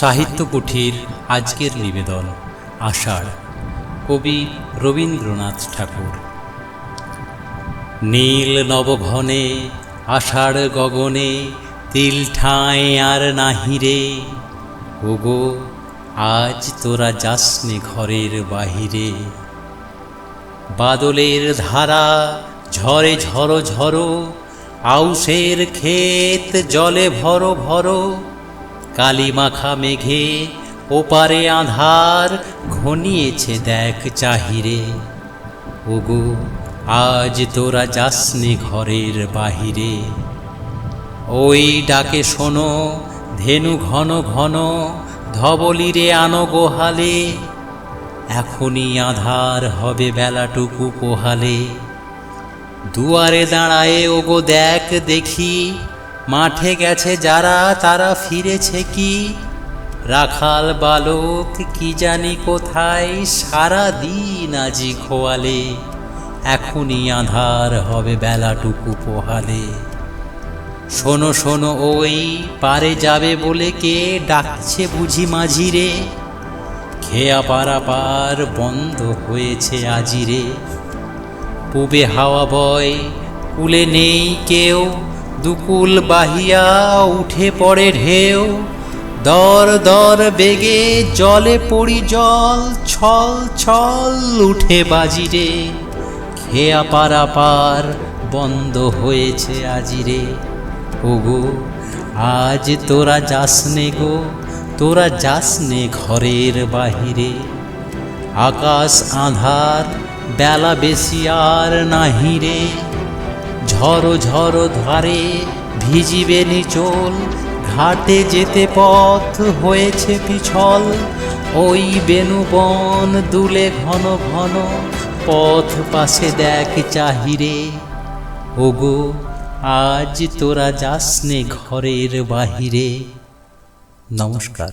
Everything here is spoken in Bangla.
সাহিত্য কুঠির আজকের নিবেদন, আষাঢ়। কবি রবীন্দ্রনাথ ঠাকুর। নীল নবঘনে, আষাঢ় গগনে, তিল ঠাঁয় আর নাহিরে ওগো, আজ তোরা যাসনে ঘরের বাহিরে। বাদলের ধারা ঝরে ঝরো ঝরো আউসের ক্ষেত জলে ভরো ভরো কালিমাখা মেঘে, ওপারে আধার ঘনিয়েছে দেখ চাহিরে। ওগো, আজ তোরা যাসনে ঘরের বাহিরে। ওই ডাকে শোনো, ধেনু ঘন ঘন, ধবলিরে আনো গোহালে। এখনই আধার হবে বেলাটুকু পোহালে। দুয়ারে দাঁড়ায়ে ওগো দেখ দেখি মাঠে গেছে যারা, তারা ফিরেছে কি? রাখাল বালক কি জানি কোথায়, সারা দিন আজি খোয়ালে, এখনই আধার হবে বেলাটুকু পোহালে। শোনো শোনো ওই পারে যাবে বলে কে ডাকছে বুঝি মাঝিরে? খেয়া পারা পার বন্ধ হয়েছে আজিরে। পুবে হাওয়া বয়, কুলে নেই কেউ দুকুল বাহিয়া উঠে পড়ে ঢেউ। দর দর বেগে জলে পড়ি জল, ছল ছল উঠে বাজিরে খেয়া পারা পার বন্ধ হয়েছে আজিরে ওগো, আজ তোরা যাসনে গো, তোরা যাসনে ঘরের বাহিরে। আকাশ আধার, বেলা বেশি আর নাহিরে ঝড়ো ঝড়ো ধারে ভিজিবে নিচল, ঘাটে যেতে পথ হয়েছে পিছল। ওই বেনুবন দুলে ঘন ঘন পথ পাশে দেখ চাহিরে। ওগো, আজ তোরা যাসনে ঘরের বাহিরে। নমস্কার।